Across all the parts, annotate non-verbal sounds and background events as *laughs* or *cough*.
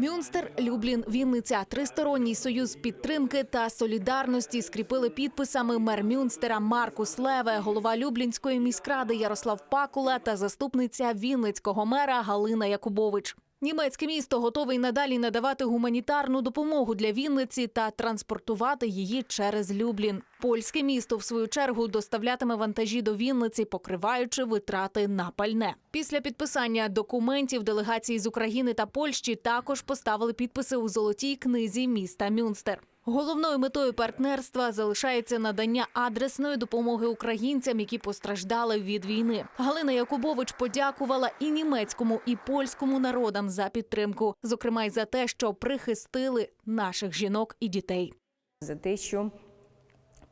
Мюнстер, Люблін, Вінниця. Тристоронній союз підтримки та солідарності скріпили підписами мер Мюнстера Маркус Леве, голова Люблінської міськради Ярослав Пакула та заступниця Вінницького мера Галина Якубович. Німецьке місто готове й надалі надавати гуманітарну допомогу для Вінниці та транспортувати її через Люблін. Польське місто, в свою чергу, доставлятиме вантажі до Вінниці, покриваючи витрати на пальне. Після підписання документів делегації з України та Польщі також поставили підписи у золотій книзі міста Мюнстер. Головною метою партнерства залишається надання адресної допомоги українцям, які постраждали від війни. Галина Якубович подякувала і німецькому, і польському народам за підтримку, зокрема й за те, що прихистили наших жінок і дітей. за те, що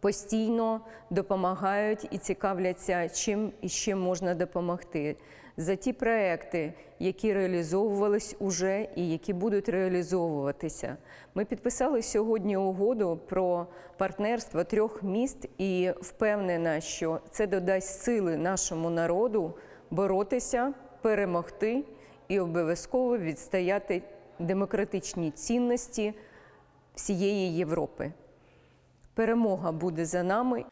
постійно допомагають і цікавляться, чим і чим можна допомогти. За ті проекти, які реалізовувались уже і які будуть реалізовуватися. Ми підписали сьогодні угоду про партнерство трьох міст і впевнена, що це додасть сили нашому народу боротися, перемогти і обов'язково відстояти демократичні цінності всієї Європи. Перемога буде за нами.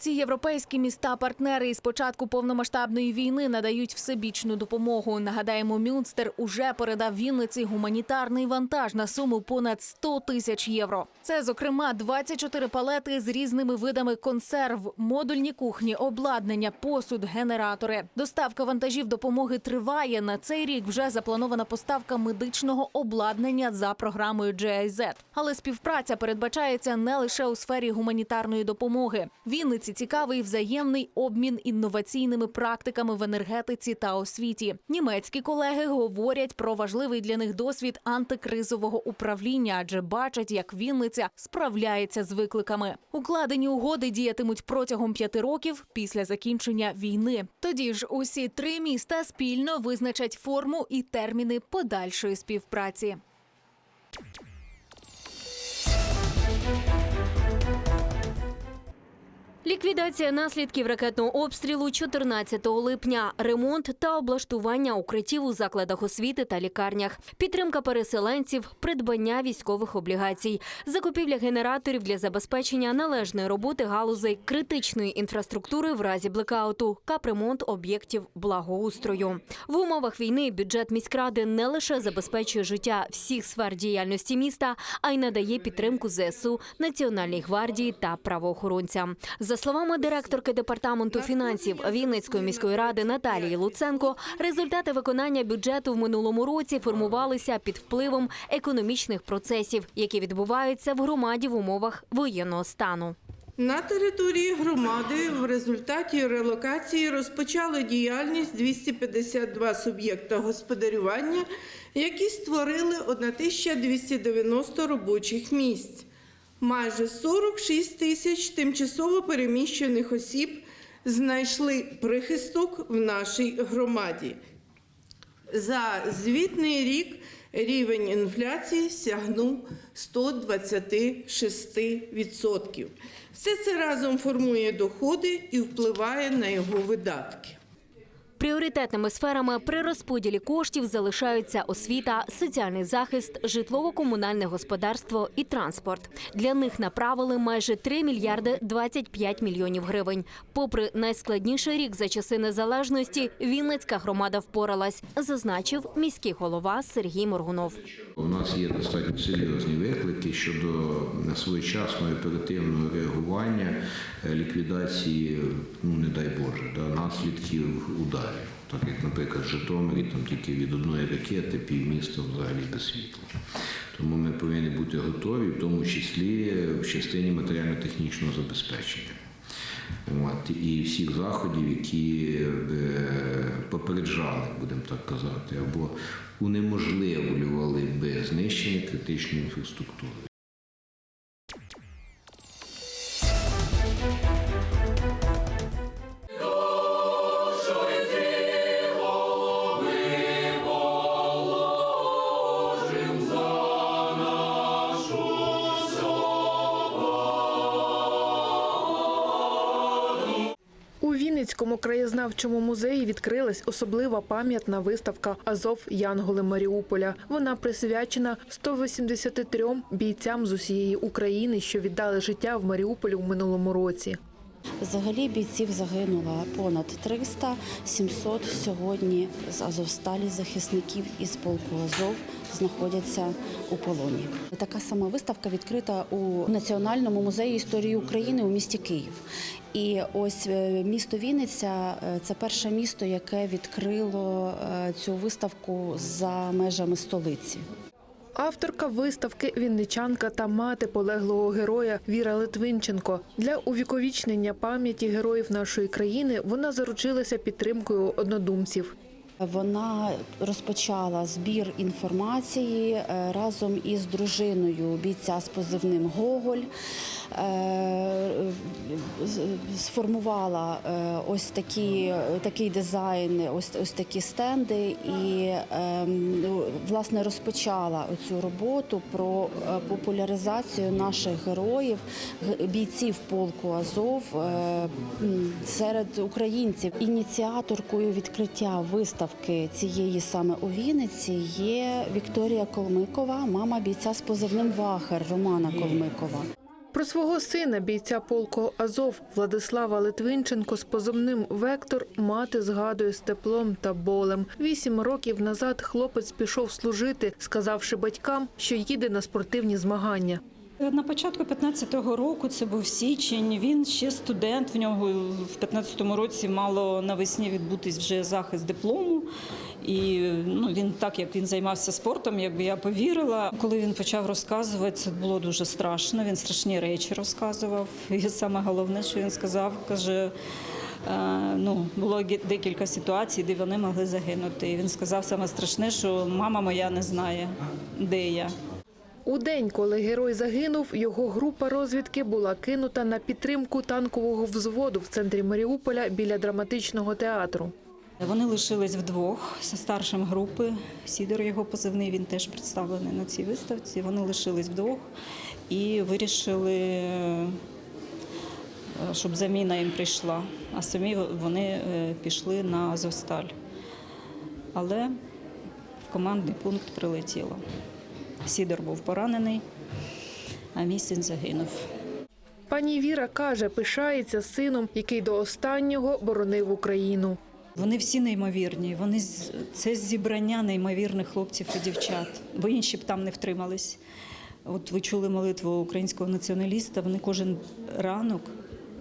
Ці європейські міста-партнери із початку повномасштабної війни надають всебічну допомогу. Нагадаємо, Мюнстер уже передав Вінниці гуманітарний вантаж на суму понад 100 тисяч євро. Це, зокрема, 24 палети з різними видами консерв, модульні кухні, обладнання, посуд, генератори. Доставка вантажів допомоги триває. На цей рік вже запланована поставка медичного обладнання за програмою GIZ. Але співпраця передбачається не лише у сфері гуманітарної допомоги. Вінниці цікавий взаємний обмін інноваційними практиками в енергетиці та освіті. Німецькі колеги говорять про важливий для них досвід антикризового управління, адже бачать, як Вінниця справляється з викликами. Укладені угоди діятимуть протягом п'яти років після закінчення війни. Тоді ж усі три міста спільно визначать форму і терміни подальшої співпраці. Ліквідація наслідків ракетного обстрілу 14 липня, ремонт та облаштування укриттів у закладах освіти та лікарнях, підтримка переселенців, придбання військових облігацій, закупівля генераторів для забезпечення належної роботи галузей критичної інфраструктури в разі блекауту, капремонт об'єктів благоустрою. В умовах війни бюджет міськради не лише забезпечує життя всіх сфер діяльності міста, а й надає підтримку ЗСУ, Національній гвардії та правоохоронцям. За словами директорки департаменту фінансів Вінницької міської ради Наталії Луценко, результати виконання бюджету в минулому році формувалися під впливом економічних процесів, які відбуваються в громаді в умовах воєнного стану. На території громади в результаті релокації розпочали діяльність 252 суб'єкта господарювання, які створили 1290 робочих місць. Майже 46 тисяч тимчасово переміщених осіб знайшли прихисток в нашій громаді. За звітний рік рівень інфляції сягнув 126%. Все це разом формує доходи і впливає на його видатки. Пріоритетними сферами при розподілі коштів залишаються освіта, соціальний захист, житлово-комунальне господарство і транспорт. Для них направили майже 3 мільярди 25 мільйонів гривень. Попри найскладніший рік за часи незалежності, Вінницька громада впоралась, зазначив міський голова Сергій Моргунов. У нас є достатньо серйозні виклики щодо своєчасного оперативного реагування, е, ліквідації, ну не дай Боже, да, наслідків ударів. Так як, наприклад, в Житомирі там тільки від одної ракети півміста взагалі без світла. Тому ми повинні бути готові, в тому числі в частині матеріально-технічного забезпечення. От, і всіх заходів, які е, попереджали, будемо так казати, або унеможливлювали би знищення критичної інфраструктури. Краєзнавчому музеї відкрилась особлива пам'ятна виставка Азов Янголи Маріуполя. Вона присвячена 183 бійцям з усієї України, що віддали життя в Маріуполі у минулому році. Взагалі бійців загинуло понад 300, 700 сьогодні з Азовсталі захисників із полку Азов знаходяться у полоні. Така сама виставка відкрита у Національному музеї історії України у місті Київ. І ось е, місто Вінниця е, це перше місто, яке відкрило е, цю виставку за межами столиці. Авторка виставки Вінничанка та мати полеглого героя Віра Литвинченко. Для увіковічнення пам'яті героїв нашої країни вона заручилася підтримкою однодумців. Вона розпочала збір інформації е, разом із дружиною бійця з позивним Гоголь. Е, Сформувала е, ось такі, такий дизайн, ось, ось такі стенди, і ем, власне розпочала цю роботу про е, популяризацію наших героїв, бійців полку Азов серед українців. Ініціаторкою відкриття виставки цієї саме у Вінниці є Вікторія Колмикова, мама бійця з позивним Вахер Романа Колмикова. Про свого сина, бійця полку Азов Владислава Литвинченко з позивним Вектор мати згадує з теплом та болем. Вісім років назад хлопець пішов служити, сказавши батькам, що їде на спортивні змагання. На початку 15-го року це був січень. Він ще студент. В нього в 15-му році мало навесні відбутись вже захист диплому. І ну, він так як він займався спортом, якби я повірила. Коли він почав розказувати, це було дуже страшно. Він страшні речі розказував. *laughs* І саме головне, що він сказав, каже. е, Ну, було декілька ситуацій, де вони могли загинути. І він сказав саме страшне, що мама моя не знає, де я. У день, коли герой загинув, його група розвідки була кинута на підтримку танкового взводу в центрі Маріуполя біля драматичного театру. Вони лишились вдвох старшим групи. Сідор його позивний, він теж представлений на цій виставці. Вони лишились вдвох і вирішили, е, щоб заміна їм прийшла. А самі вони е, пішли на Азовсталь. Але в командний пункт прилетіло. Сідор був поранений, а мій син загинув. Пані Віра каже, пишається сином, який до останнього боронив Україну. Вони всі неймовірні. Вони це зібрання неймовірних хлопців і дівчат, бо інші б там не втримались. От ви чули молитву українського націоналіста. Вони кожен ранок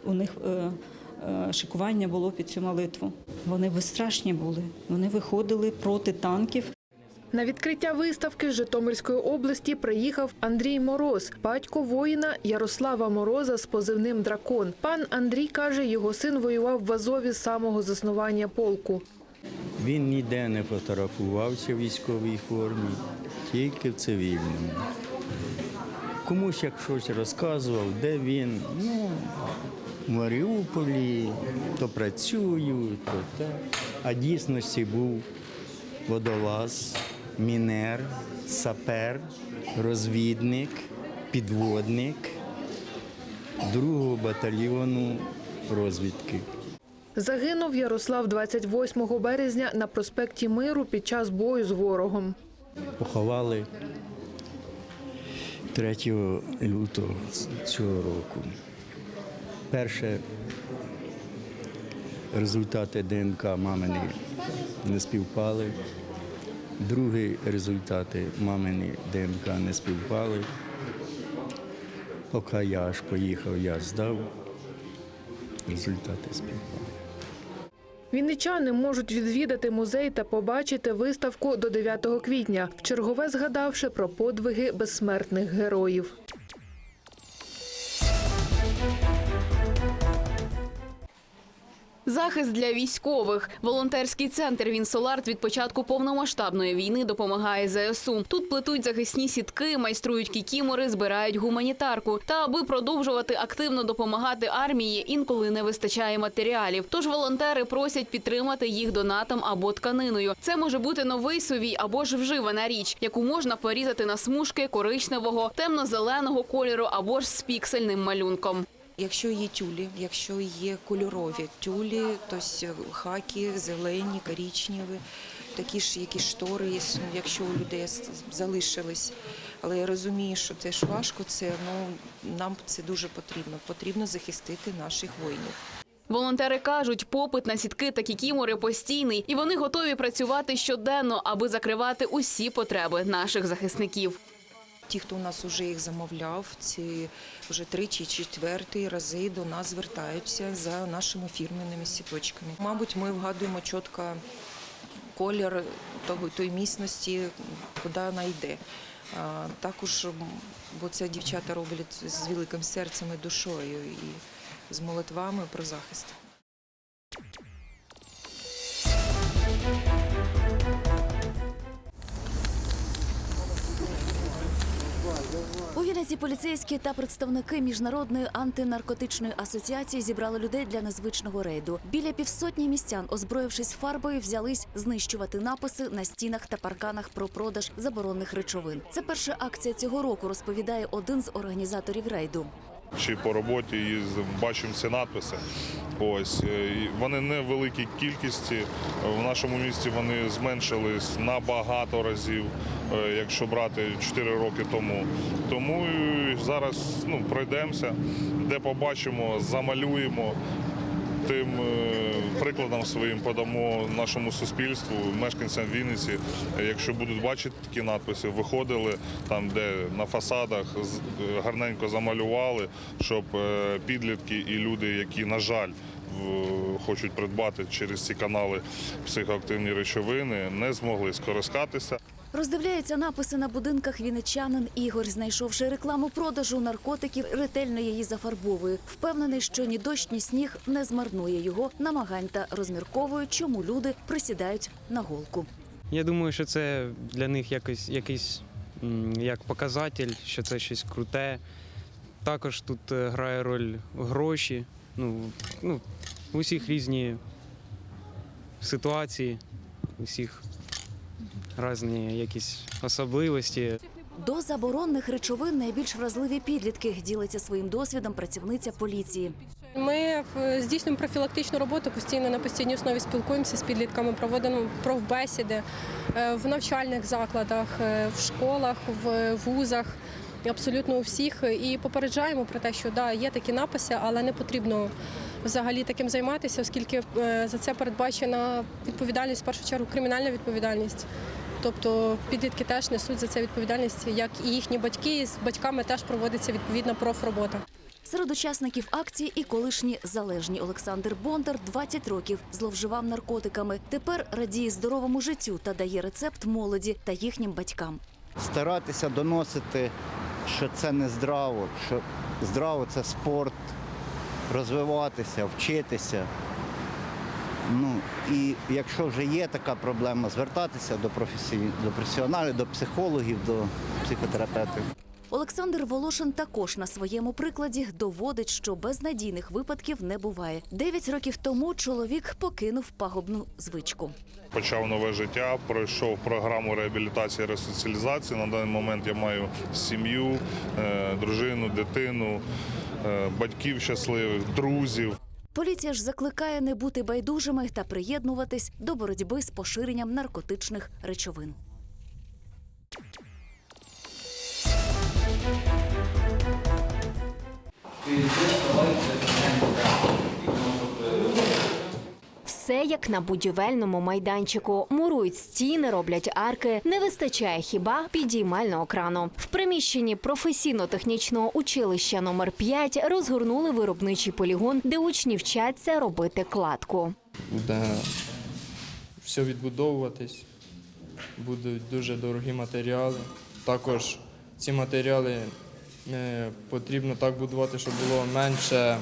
у них е, е, шикування було під цю молитву. Вони безстрашні були. Вони виходили проти танків. На відкриття виставки з Житомирської області приїхав Андрій Мороз, батько воїна Ярослава Мороза з позивним Дракон. Пан Андрій каже, його син воював в Азові з самого заснування полку. Він ніде не фотографувався в військовій формі, тільки в цивільному. Комусь як щось розказував, де він, ну, в Маріуполі, то працюю, то те. А дійсності був водолаз, мінер, сапер, розвідник, підводник другого батальйону розвідки. Загинув Ярослав 28 березня на проспекті Миру під час бою з ворогом. поховали 3 лютого цього року. Перше результати ДНК мамини не співпали. Другі результати мамини ДНК не співпали. Поки я аж поїхав, я здав. Результати співпали. Вінничани можуть відвідати музей та побачити виставку до 9 квітня, вчергове згадавши про подвиги безсмертних героїв. Захист для військових. Волонтерський центр Вінсоларт від початку повномасштабної війни допомагає ЗСУ. Тут плетуть захисні сітки, майструють кікімори, збирають гуманітарку. Та аби продовжувати активно допомагати армії, інколи не вистачає матеріалів. Тож волонтери просять підтримати їх донатом або тканиною. Це може бути новий сувій або ж вживана річ, яку можна порізати на смужки коричневого, темно-зеленого кольору або ж з піксельним малюнком. Якщо є тюлі, якщо є кольорові тюлі, тобто хаки, зелені, коричневі, такі ж якісь штори, ну, якщо у людей залишились. Але я розумію, що це ж важко, це ну нам це дуже потрібно. Потрібно захистити наших воїнів. Волонтери кажуть, попит на сітки та кікімори постійний, і вони готові працювати щоденно, аби закривати усі потреби наших захисників. Ті, хто у нас вже їх замовляв, ці вже три чи четвертий рази до нас звертаються за нашими фірменними сіточками. Мабуть, ми вгадуємо чітко колір того тої місності, куди вона йде. Також, бо це дівчата роблять з великим серцем і душою і з молитвами про захист. У Вінниці поліцейські та представники міжнародної антинаркотичної асоціації зібрали людей для незвичного рейду. Біля півсотні містян, озброївшись фарбою, взялись знищувати написи на стінах та парканах про продаж заборонних речовин. Це перша акція цього року, розповідає один з організаторів рейду. Чи по роботі і бачимо ці надписи. Ось е, вони не великій кількості. В нашому місті вони зменшились на багато разів, е, якщо брати 4 роки тому. Тому зараз ну, пройдемося, де побачимо, замалюємо. Тим е, прикладом своїм подамо нашому суспільству, мешканцям Вінниці. Якщо будуть бачити такі надписи, виходили там, де на фасадах е, гарненько замалювали, щоб е, підлітки і люди, які, на жаль, хочуть придбати через ці канали психоактивні речовини, не змогли скористатися. Роздивляється написи на будинках вінничанин Ігор, знайшовши рекламу продажу наркотиків, ретельно її зафарбовує. Впевнений, що ні дощ, ні сніг не змарнує його намагань та розмірковує, чому люди присідають на голку. Я думаю, що це для них якось якийсь як показатель, що це щось круте. Також тут е, грає роль гроші. Ну, ну, у всіх різні ситуації, у всіх різні якісь особливості. До заборонених речовин найбільш вразливі підлітки ділиться своїм досвідом працівниця поліції. Ми е, здійснюємо профілактичну роботу постійно на постійній основі спілкуємося з підлітками, проводимо профбесіди е, в навчальних закладах, е, в школах, в вузах. Абсолютно у всіх і попереджаємо про те, що да, є такі написи, але не потрібно взагалі таким займатися, оскільки за це передбачена відповідальність в першу чергу кримінальна відповідальність. Тобто підлітки теж несуть за це відповідальність, як і їхні батьки. І з батьками теж проводиться відповідна профробота. Серед учасників акції і колишні залежні Олександр Бондар 20 років зловживав наркотиками. Тепер радіє здоровому життю та дає рецепт молоді та їхнім батькам. старатися доносити, що це не здраво, що здраво це спорт, розвиватися, вчитися. Ну і якщо вже є така проблема, звертатися до професій, до професіоналів, до психологів, до психотерапевтів. Олександр Волошин також на своєму прикладі доводить, що безнадійних випадків не буває. Дев'ять років тому чоловік покинув пагубну звичку. Почав нове життя, пройшов програму реабілітації і ресоціалізації. На даний момент я маю сім'ю, е, дружину, дитину, е, батьків щасливих, друзів. Поліція ж закликає не бути байдужими та приєднуватись до боротьби з поширенням наркотичних речовин. Все як на будівельному майданчику. Мурують стіни, роблять арки. Не вистачає хіба підіймального крану. В приміщенні професійно-технічного училища номер 5 розгорнули виробничий полігон, де учні вчаться робити кладку. буде все відбудовуватись, будуть дуже дорогі матеріали. Також ці матеріали е, потрібно так будувати, щоб було менше,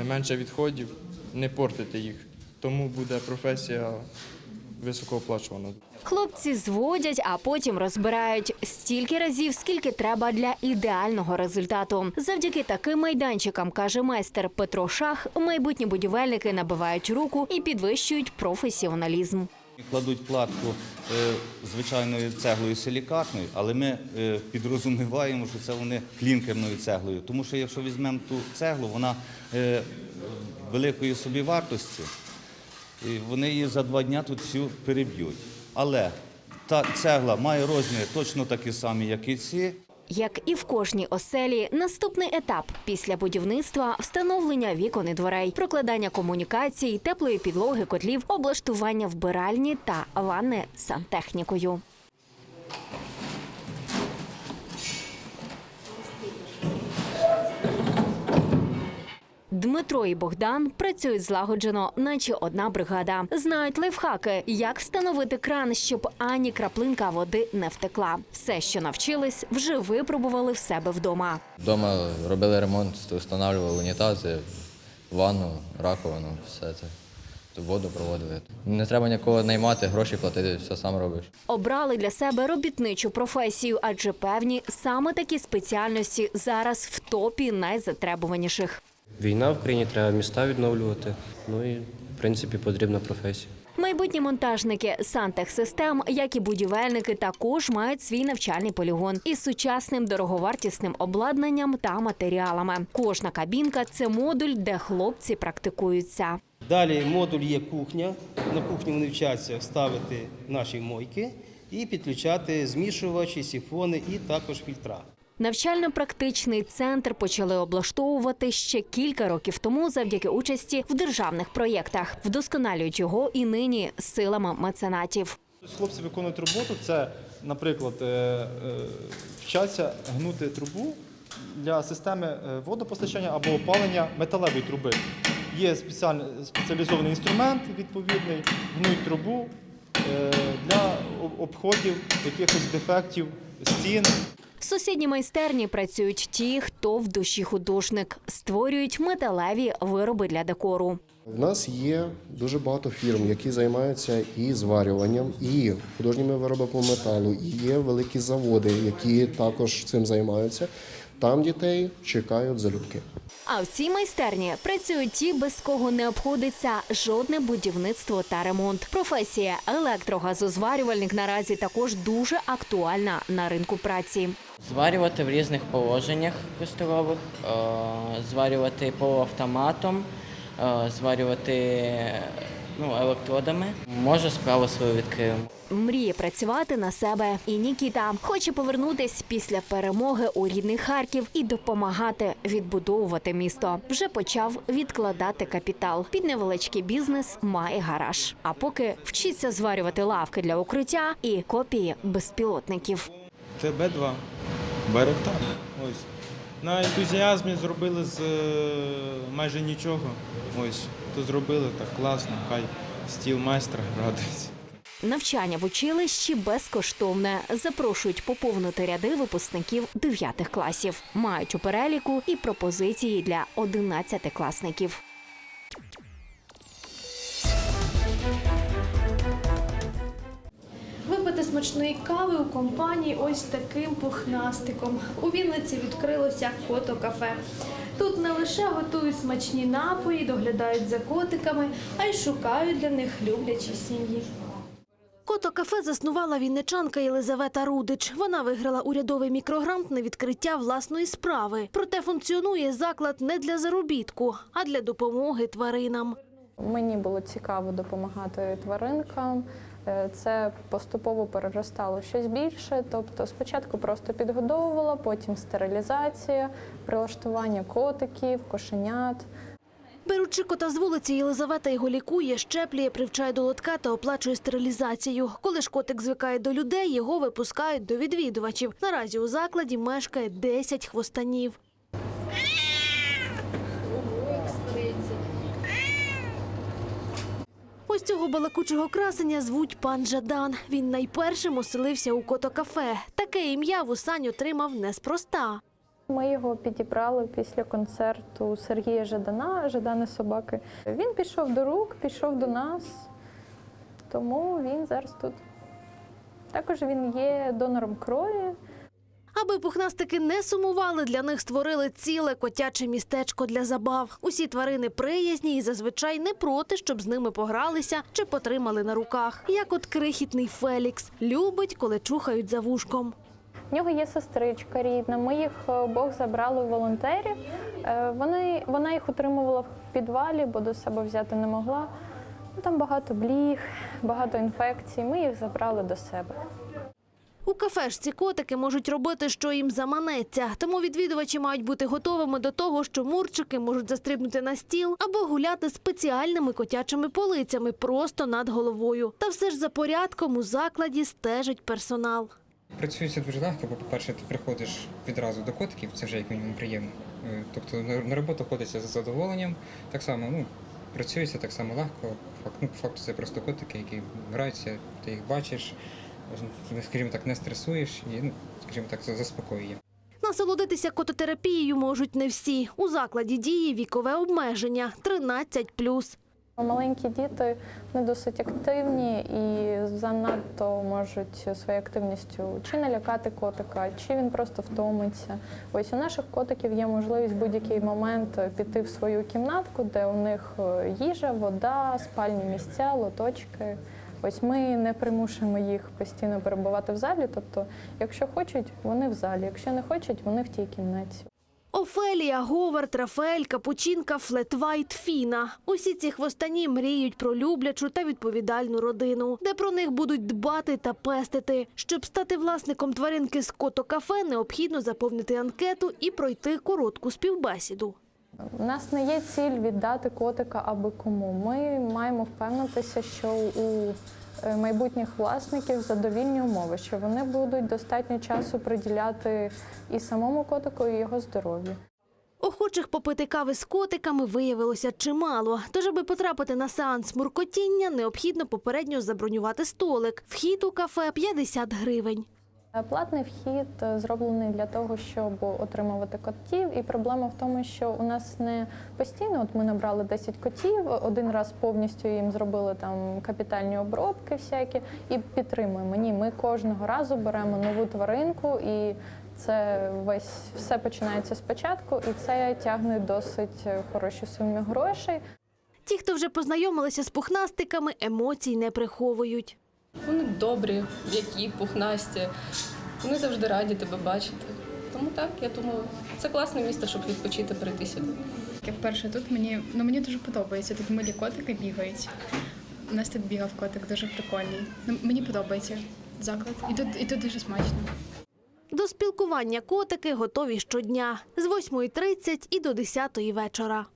е, менше відходів, не портити їх. Тому буде професія високооплачувана. Хлопці зводять, а потім розбирають стільки разів, скільки треба для ідеального результату. Завдяки таким майданчикам, каже майстер Петро Шах, майбутні будівельники набивають руку і підвищують професіоналізм. Кладуть платку е, звичайною цеглою силікатною, але ми е, підрозуміваємо, що це вони клінкерною цеглою. Тому що якщо візьмемо ту цеглу, вона е, великої собівартості, вони її за два дні тут всю переб'ють. Але та цегла має розміри точно такі самі, як і ці. Як і в кожній оселі, наступний етап після будівництва встановлення вікон і дверей, прокладання комунікацій, теплої підлоги, котлів, облаштування вбиральні та ванни сантехнікою. Дмитро і Богдан працюють злагоджено, наче одна бригада. Знають лайфхаки, як встановити кран, щоб ані краплинка води не втекла. Все, що навчились, вже випробували в себе вдома. Вдома робили ремонт, встановлювали унітази, ванну, раковину, все це. Воду проводили. Не треба нікого наймати, гроші платити, все сам робиш. Обрали для себе робітничу професію, адже певні саме такі спеціальності зараз в топі найзатребуваніших. Війна в країні треба міста відновлювати. Ну і в принципі потрібна професія. Майбутні монтажники сантехсистем, як і будівельники, також мають свій навчальний полігон із сучасним дороговартісним обладнанням та матеріалами. Кожна кабінка це модуль, де хлопці практикуються. Далі модуль є кухня. На кухні вони вчаться ставити наші мойки і підключати змішувачі, сіфони і також фільтра. Навчально-практичний центр почали облаштовувати ще кілька років тому завдяки участі в державних проєктах. Вдосконалюють його і нині силами меценатів. Хлопці виконують роботу. Це, наприклад, е, е, вчаться гнути трубу для системи е, водопостачання або опалення металевої труби. Є спеціалізований інструмент відповідний, гнуть трубу для обходів якихось дефектів стін. В сусідній майстерні працюють ті, хто в душі художник, створюють металеві вироби для декору. В нас є дуже багато фірм, які займаються і зварюванням, і художніми виробами металу, і є великі заводи, які також цим займаються. Там дітей чекають залюбки. А в цій майстерні працюють ті, без кого не обходиться жодне будівництво та ремонт. Професія електрогазозварювальник наразі також дуже актуальна на ринку праці. Зварювати в різних положеннях костюрових, е, зварювати полуавтоматом, е, зварювати ну, електродами. Може, справу свою відкрив. Мріє працювати на себе. І Нікіта хоче повернутись після перемоги у рідний Харків і допомагати відбудовувати місто. Вже почав відкладати капітал. Під невеличкий бізнес має гараж. А поки вчиться зварювати лавки для укриття і копії безпілотників. ТБ-2. Байрактар. Ось. На ентузіазмі зробили з е, майже нічого. Ось. То зробили так класно, хай стіл майстра радується. Навчання в училищі безкоштовне. Запрошують поповнити ряди випускників 9 класів. Мають у переліку і пропозиції для 11 смачної кави у компанії ось таким пухнастиком. У Вінниці відкрилося фотокафе. Тут не лише готують смачні напої, доглядають за котиками, а й шукають для них люблячі сім'ї. Кото кафе заснувала вінничанка Єлизавета Рудич. Вона виграла урядовий мікрогрант на відкриття власної справи. Проте функціонує заклад не для заробітку, а для допомоги тваринам. Мені було цікаво допомагати тваринкам. Е, Це поступово переростало щось більше. Тобто, спочатку просто підгодовувала, потім стерилізація, прилаштування котиків, кошенят. Беручи кота з вулиці, Єлизавета його лікує, щеплює, привчає до лотка та оплачує стерилізацію. Коли ж котик звикає до людей, його випускають до відвідувачів. Наразі у закладі мешкає 10 хвостанів. Ось цього балакучого красення звуть пан Жадан. Він найпершим оселився у котокафе. Таке ім'я Вусань отримав неспроста. Ми його підібрали після концерту Сергія Жадана, Жадани собаки. Він пішов до рук, пішов до нас, тому він зараз тут. Також він є донором крові. Аби пухнастики не сумували, для них створили ціле котяче містечко для забав. Усі тварини приязні і зазвичай не проти, щоб з ними погралися чи потримали на руках. Як от крихітний Фелікс любить, коли чухають за вушком. В нього є сестричка рідна. Ми їх е, обох забрали у волонтерів. Е, Вони, вона їх утримувала в підвалі, бо до себе взяти не могла. Там багато бліг, багато інфекцій. Ми їх забрали до себе. У кафешці котики можуть робити, що їм заманеться, тому відвідувачі мають бути готовими до того, що мурчики можуть застрибнути на стіл або гуляти спеціальними котячими полицями просто над головою. Та все ж за порядком у закладі стежить персонал. Працюється дуже легко, бо, по-перше, ти приходиш відразу до котиків, це вже як мінімум приємно. Е, Тобто на роботу ходиться з задоволенням. Так само, ну, працюється так само легко. Фак- ну, факту це просто котики, які граються, ти їх бачиш, скажімо так, не стресуєш і, ну, скажімо так, це заспокоює. Насолодитися кототерапією можуть не всі. У закладі діє вікове обмеження 13+. Маленькі діти не досить активні і занадто можуть своєю активністю чи налякати котика, чи він просто втомиться. Ось у наших котиків є можливість в будь-який момент піти в свою кімнатку, де у них е, їжа, вода, спальні місця, лоточки. Ось ми не примушуємо їх постійно перебувати в залі. Тобто, якщо хочуть, вони в залі, якщо не хочуть, вони в тій кімнаті. Офелія, Говард, Рафаель, Капучинка, Флетвайт, Фіна. Усі ці хвостані мріють про люблячу та відповідальну родину, де про них будуть дбати та пестити. Щоб стати власником тваринки з кото-кафе, необхідно заповнити анкету і пройти коротку співбесіду. У нас не є ціль віддати котика аби кому. Ми маємо впевнитися, що у е, майбутніх власників задовільні умови, що вони будуть достатньо часу приділяти і самому котику, і його здоров'ю. Охочих попити кави з котиками виявилося чимало. Тож, аби потрапити на сеанс муркотіння, необхідно попередньо забронювати столик. Вхід у кафе 50 гривень. Е, Платний вхід е, зроблений для того, щоб отримувати котів. І проблема в тому, що у нас не постійно, от ми набрали 10 котів, один раз повністю їм зробили там капітальні обробки всякі і підтримуємо. Ні, ми кожного разу беремо нову тваринку і. Це весь все починається спочатку, і це тягне досить е, хороші суми грошей. Ті, хто вже познайомилися з пухнастиками, емоцій не приховують. Вони добрі, м'які, пухнасті. Вони завжди раді тебе бачити. Тому так, я думаю, це класне місце, щоб відпочити, прийти сюди. Я вперше тут мені ну мені дуже подобається. Тут милі котики бігають. У нас тут бігав котик, дуже прикольний. Ну, мені подобається заклад. І тут, і тут дуже смачно. До спілкування котики готові щодня з 8.30 і до 10 вечора.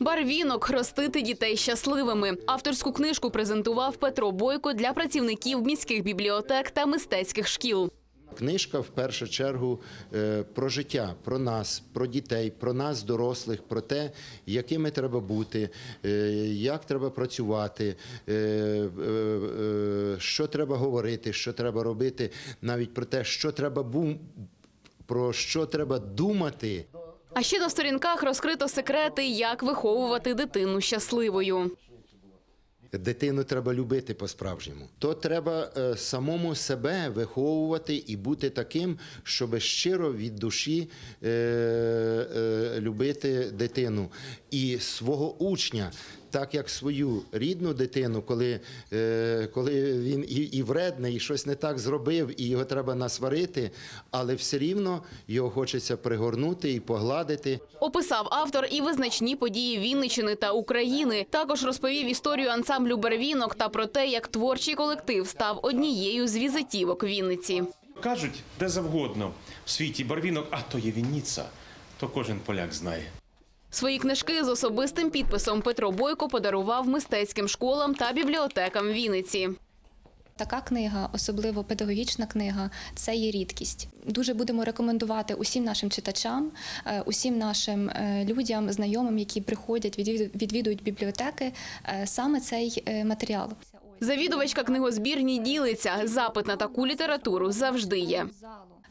Барвінок ростити дітей щасливими. Авторську книжку презентував Петро Бойко для працівників міських бібліотек та мистецьких шкіл. Книжка в першу чергу е, про життя, про нас, про дітей, про нас, дорослих, про те, якими треба бути, е, як треба працювати, е, що треба говорити, що треба робити, навіть про те, що треба бу- про що треба думати. А ще на сторінках розкрито секрети, як виховувати дитину щасливою. Дитину треба любити по-справжньому. То треба е, самому себе виховувати і бути таким, щоб щиро від душі е, е, любити дитину і свого учня. Так як свою рідну дитину, коли, е, коли він і, і вредний, і щось не так зробив, і його треба насварити, але все рівно його хочеться пригорнути і погладити. Описав автор і визначні події Вінниччини та України. Також розповів історію ансамблю Барвінок та про те, як творчий колектив став однією з візитівок Вінниці. Кажуть, де завгодно в світі барвінок, а то є Вінниця, то кожен поляк знає. Свої книжки з особистим підписом Петро Бойко подарував мистецьким школам та бібліотекам Вінниці. Така книга, особливо педагогічна книга, це є рідкість. Дуже будемо рекомендувати усім нашим читачам, е, усім нашим е, людям, знайомим, які приходять, відвіду- відвідують бібліотеки, е, саме цей матеріал. Завідувачка книгозбірні ділиться. Запит на таку літературу завжди є.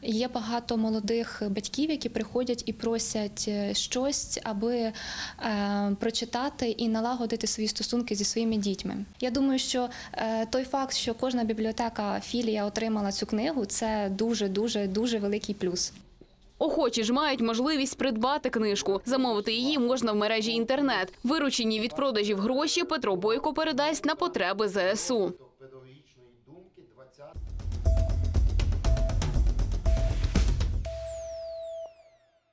Є багато молодих батьків, які приходять і просять е, щось, аби е, прочитати і налагодити свої стосунки зі своїми дітьми. Я думаю, що е, той факт, що кожна бібліотека філія отримала цю книгу, це дуже дуже дуже великий плюс. Охочі ж мають можливість придбати книжку. Замовити її можна в мережі інтернет. Виручені від продажів гроші Петро Бойко передасть на потреби ЗСУ.